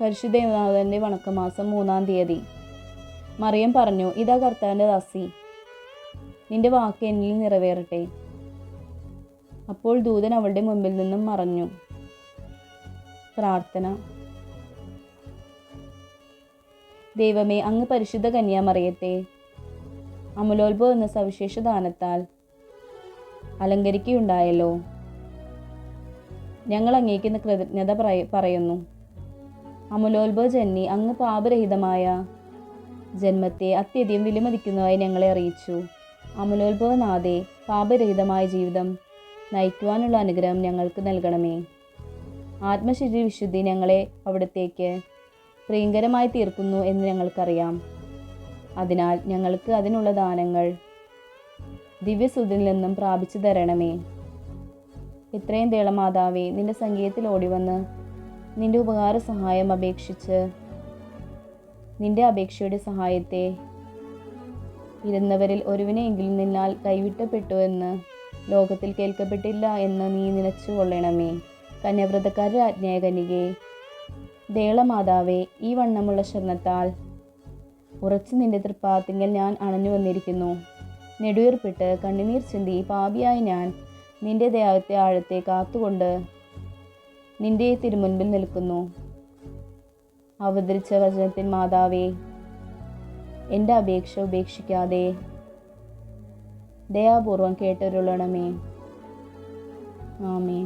പരിശുദ്ധനാഥന്റെ വണക്കമാസം മൂന്നാം തീയതി. മറിയം പറഞ്ഞു ഇതാ കർത്താവിന്റെ ദാസി. നിന്റെ വാക്ക് എന്നിൽ നിറവേറട്ടെ. അപ്പോൾ ദൂതൻ അവളുടെ മുമ്പിൽ നിന്നും മറഞ്ഞു. പ്രാർത്ഥന. ദൈവമേ അങ്ങ് പരിശുദ്ധ കന്യാമറിയത്തെ അമലോത്ഭവം എന്ന സവിശേഷ ദാനത്താൽ അലങ്കരിക്കുകയുണ്ടായല്ലോ. ഞങ്ങൾ അങ്ങേക്കുന്ന കൃതജ്ഞത പറയുന്നു. അമലോത്ഭവ ജന്നി അങ്ങ് പാപരഹിതമായ ജന്മത്തെ അത്യധികം വിലമതിക്കുന്നതായി ഞങ്ങളെ അറിയിച്ചു. അമലോത്ഭവനാഥെ പാപരഹിതമായ ജീവിതം നയിക്കുവാനുള്ള അനുഗ്രഹം ഞങ്ങൾക്ക് നൽകണമേ. ആത്മശുദ്ധി വിശുദ്ധി ഞങ്ങളെ അവിടത്തേക്ക് പ്രിയങ്കരമായി തീർക്കുന്നു എന്ന് ഞങ്ങൾക്കറിയാം. അതിനാൽ ഞങ്ങൾക്ക് അതിനുള്ള ദാനങ്ങൾ ദിവ്യസുതിൽ നിന്നും പ്രാപിച്ചു തരണമേ. ഇത്രയും തേളമാതാവേ നിന്റെ സംഗീതത്തിൽ ഓടിവന്ന് നിന്റെ ഉപകാര സഹായം അപേക്ഷിച്ച് നിന്റെ അപേക്ഷയുടെ സഹായത്തെ ഇരുന്നവരിൽ ഒരുവിനെയെങ്കിലും നിന്നാൽ കൈവിട്ടപ്പെട്ടു എന്ന് ലോകത്തിൽ കേൾക്കപ്പെട്ടില്ല എന്ന് നീ നിലച്ചു കൊള്ളണമേ. കന്യാവ്രതക്കാരുടെ ആജ്ഞായ കനികെ ദേളമാതാവേ ഈ വണ്ണമുള്ള ശരണത്താൽ ഉറച്ചു നിന്റെ തൃപ്പാത്തിങ്കൽ ഞാൻ അണഞ്ഞു വന്നിരിക്കുന്നു. നെടുവീർപ്പിട്ട് കണ്ണുനീർ ചിന്തി പാപിയായി ഞാൻ നിന്റെ ദേഹത്തെ ആഴത്തെ കാത്തുകൊണ്ട് നിന്റെ തിരുമുൻപിൽ നിൽക്കുന്നു. അവതരിച്ച വചനത്തിൻ മാതാവേ എന്റെ അപേക്ഷ ഉപേക്ഷിക്കാതെ ദയാപൂർവം കേട്ടൊരുളണമേ. ആമേ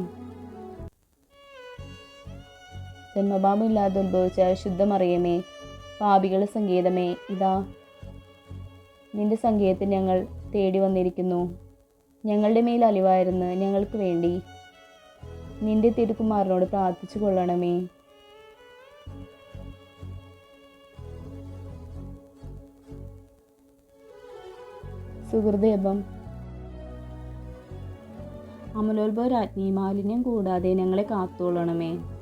ജന്മഭാവമില്ലാതെ ഉത്ഭവിച്ച ശുദ്ധമറിയമേ പാപികളുടെ സംഗീതമേ ഇതാ. നിന്റെ സംഗീതത്തിൽ ഞങ്ങൾ തേടി വന്നിരിക്കുന്നു ഞങ്ങളുടെ മേൽ അലിവായിരുന്നു ഞങ്ങൾക്ക് വേണ്ടി നിന്റെ തിരുക്കുമാറിനോട് പ്രാർത്ഥിച്ചു കൊള്ളണമേ. സുഹൃദേവം അമലോത്ഭവ രാജ്ഞി മാലിന്യം കൂടാതെ ഞങ്ങളെ കാത്തുകൊള്ളണമേ.